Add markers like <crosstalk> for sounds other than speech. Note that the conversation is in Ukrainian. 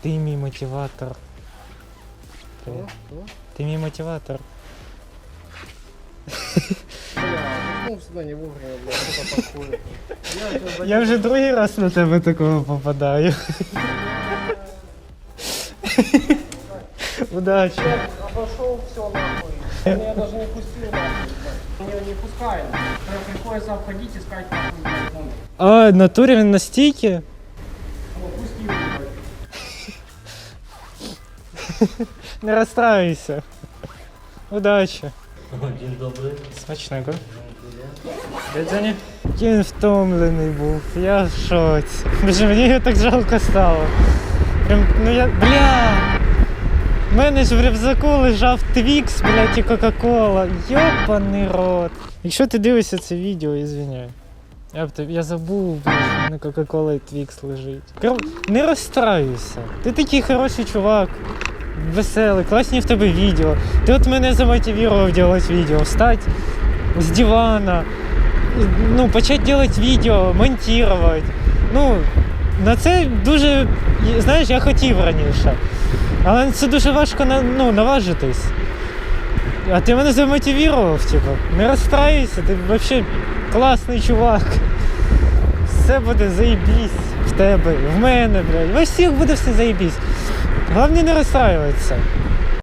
Ти мій мотиватор. Ти, ти мій мотиватор. Ну, всегда не вовремя, блядь, что-то такое. Я это Я вже другий раз на тебе такого попадаю. Удачі. обошел все нахуй. Меня даже не пустил нахуй, блядь. Меня не пускает. Прям приходится обходить, искать нахуй, блядь, номер. А, в натурі він настільки? <laughs> Не розстраюйся. Удачі. Dzień dobry. Смачного. Дядя Він втомлений був, я в шоці. Даже мені його так жалко стало. Прям, ну я. Бля! У мене ж в рюкзаку лежав Твікс, блядь, і Кока-Кола. Йопаний рот. Якщо ти дивишся це відео, ізвиняй. Я б тобі, я забув, блядь, мене Кока-Кола і Твікс лежить. Кор... Не розстраюйся. Ти такий хороший чувак. Веселий, класні в тебе відео. Ти от мене замотивував робити відео. Встать з дивана, ну, почати робити відео, монтувати. Ну, на це дуже, знаєш, я хотів раніше. Але це дуже важко ну, наважитись. А ти мене замотивував, типу. Не розстраюйся, ти взагалі класний чувак. Все буде заєбісь в тебе, в мене, блядь. Во всіх буде все заєбісь. Головне не розстраюватися.